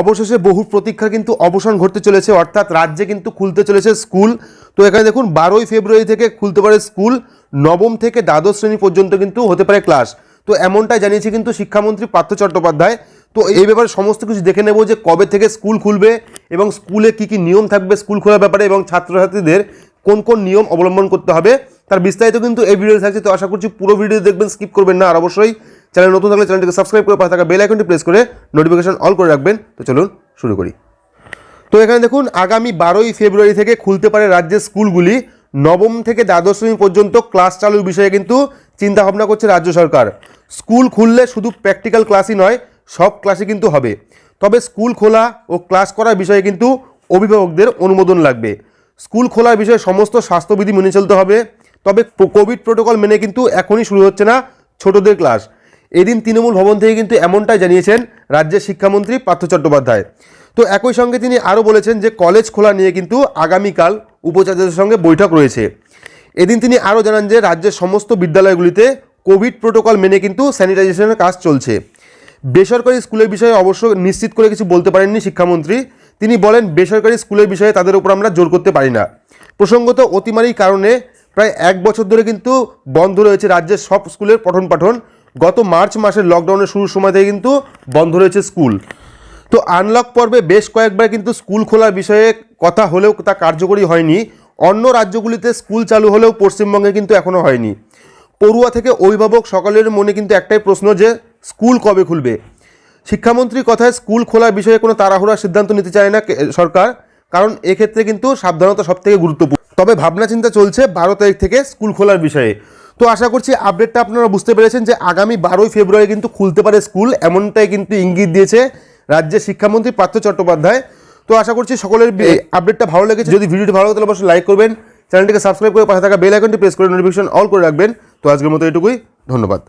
অবশেষে বহু প্রতীক্ষার কিন্তু অবসান ঘটতে চলেছে, অর্থাৎ রাজ্যে কিন্তু খুলতে চলেছে স্কুল। তো এখানে দেখুন, বারোই ফেব্রুয়ারি থেকে খুলতে পারে স্কুল, নবম থেকে দ্বাদশ শ্রেণি পর্যন্ত কিন্তু হতে পারে ক্লাস। তো এমনটাই জানিয়েছে কিন্তু শিক্ষামন্ত্রী পার্থ চট্টোপাধ্যায়। তো এই ব্যাপারে সমস্ত কিছু দেখে নেব যে কবে থেকে স্কুল খুলবে এবং স্কুলে কি কি নিয়ম থাকবে স্কুল খোলার ব্যাপারে এবং ছাত্রছাত্রীদের কোন কোন নিয়ম অবলম্বন করতে হবে, তার বিস্তারিত কিন্তু এই ভিডিও থাকছে। তো আশা করছি পুরো ভিডিও দেখবেন স্কিপ করবেন না, আর অবশ্যই চ্যানেল নতুন থাকলে চ্যানেলটিকে সাবস্ক্রাইব করে পাশে থাকা বেল আইকনটি প্রেস করে নোটিফিকেশন অল করে রাখবেন। তো চলুন শুরু করি। তো এখানে দেখুন, আগামী বারোই ফেব্রুয়ারি থেকে খুলতে পারে রাজ্যের স্কুলগুলি। নবম থেকে দ্বাদশ শ্রেণি পর্যন্ত ক্লাস চালুর বিষয়ে কিন্তু চিন্তা ভাবনা করছে রাজ্য সরকার। স্কুল খুললে শুধু প্র্যাকটিক্যাল ক্লাসই নয়, সব ক্লাসই কিন্তু হবে। তবে স্কুল খোলা ও ক্লাস করার বিষয়ে কিন্তু অভিভাবকদের অনুমোদন লাগবে। স্কুল খোলার বিষয়ে সমস্ত স্বাস্থ্যবিধি মেনে চলতে হবে। তবে কোভিড প্রোটোকল মেনে কিন্তু এখনই শুরু হচ্ছে না ছোটদের ক্লাস এদিন তৃণমূল ভবন থেকে কিন্তু এমনটাই জানিয়েছেন রাজ্যের শিক্ষামন্ত্রী পার্থ চট্টোপাধ্যায়। তো একই সঙ্গে তিনি আরও বলেছেন যে কলেজ খোলা নিয়ে কিন্তু আগামীকাল উপাচার্যদের সঙ্গে বৈঠক রয়েছে। এদিন তিনি আরও জানান যে রাজ্যের সমস্ত বিদ্যালয়গুলিতে কোভিড প্রোটোকল মেনে কিন্তু স্যানিটাইজেশনের কাজ চলছে। বেসরকারি স্কুলের বিষয়ে অবশ্য নিশ্চিত করে কিছু বলতে পারেননি শিক্ষামন্ত্রী। তিনি বলেন, বেসরকারি স্কুলের বিষয়ে তাদের উপর আমরা জোর করতে পারি না। প্রসঙ্গত অতিমারির কারণে প্রায় এক বছর ধরে কিন্তু বন্ধ রয়েছে রাজ্যের সব স্কুলের পঠন পাঠন গত মার্চ মাসের লকডাউনের শুরুর সময় থেকে কিন্তু বন্ধ রয়েছে স্কুল। তো আনলক পর্বে বেশ কয়েকবার কিন্তু স্কুল খোলার বিষয়ে কথা হলেও তা কার্যকরী হয়নি। অন্য রাজ্যগুলিতে স্কুল চালু হলেও পশ্চিমবঙ্গে কিন্তু এখনও হয়নি। পড়ুয়া থেকে অভিভাবক সকলের মনে কিন্তু একটাই প্রশ্ন যে, স্কুল কবে খুলবে? শিক্ষামন্ত্রীর কথায় স্কুল খোলার বিষয়ে কোনো তাড়াহুড়ার সিদ্ধান্ত নিতে চায় না সরকার, কারণ এক্ষেত্রে কিন্তু সাবধানতা সবথেকে গুরুত্বপূর্ণ। তবে ভাবনা চিন্তা চলছে বারো তারিখ থেকে স্কুল খোলার বিষয়ে। তো আশা করছি আপডেটটা আপনারা বুঝতে পেরেছেন যে আগামী বারোই ফেব্রুয়ারি কিন্তু খুলতে পারে স্কুল এমনটাই কিন্তু ইঙ্গিত দিয়েছে রাজ্যের শিক্ষামন্ত্রী পার্থ চট্টোপাধ্যায়। তো আশা করছি সকলের আপডেটটা ভালো লেগেছে। যদি ভিডিওটি ভালো লাগে তাহলে অবশ্যই লাইক করবেন চ্যানেলটিকে সাবস্ক্রাইব করে পাশে থাকা বেল আইকনটি প্রেস করে নোটিফিকেশন অল করে রাখবেন। তো আজকের মতো এটুকুই ধন্যবাদ।